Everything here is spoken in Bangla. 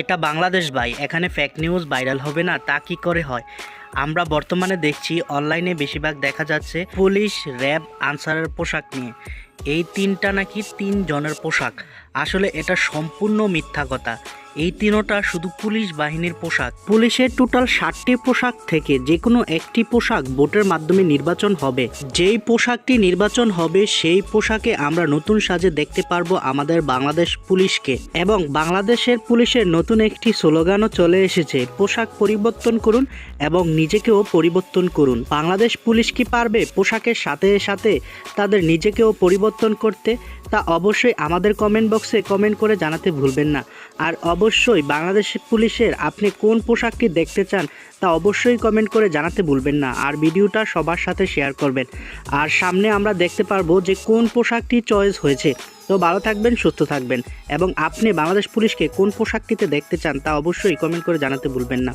এটা বাংলাদেশ ভাই, এখানে ফেক নিউজ ভাইরাল হবে না, তা কি করে হয়? আমরা বর্তমানে দেখছি অনলাইনে বেশিরভাগ দেখা যাচ্ছে পুলিশ র্যাব আনসারের পোশাক নিয়ে। এই তিনটা নাকি তিন জনের পোশাক। আসলে এটা সম্পূর্ণ মিথ্যা কথা। এই তিনোটা শুধু পুলিশ বাহিনীর পোশাক। পুলিশের টোটাল ষাটটি পোশাক থেকে যে কোনো একটি পোশাক ভোটের মাধ্যমে নির্বাচন হবে। যেই পোশাকটি নির্বাচন হবে, সেই পোশাকে আমরা নতুন সাজে দেখতে পারব আমাদের বাংলাদেশ পুলিশকে। এবং বাংলাদেশের পুলিশের নতুন একটি স্লোগানও চলে এসেছে, পোশাক পরিবর্তন করুন এবং নিজেকেও পরিবর্তন করুন। বাংলাদেশ পুলিশ কি পারবে পোশাকের সাথে সাথে তাদের নিজেকেও পরিবর্তন করতে? তা অবশ্যই আমাদের কমেন্ট বক্সে কমেন্ট করে জানাতে ভুলবেন না। আর অবশ্যই বাংলাদেশ পুলিশের আপনি কোন পোশাকটি দেখতে চান তা অবশ্যই কমেন্ট করে জানাতে ভুলবেন না। আর ভিডিওটা সবার সাথে শেয়ার করবেন। আর সামনে আমরা দেখতে পারব যে কোন পোশাকটি চয়েস হয়েছে। তো ভালো থাকবেন, সুস্থ থাকবেন। এবং আপনি বাংলাদেশ পুলিশকে কোন পোশাকটিতে দেখতে চান তা অবশ্যই কমেন্ট করে জানাতে ভুলবেন না।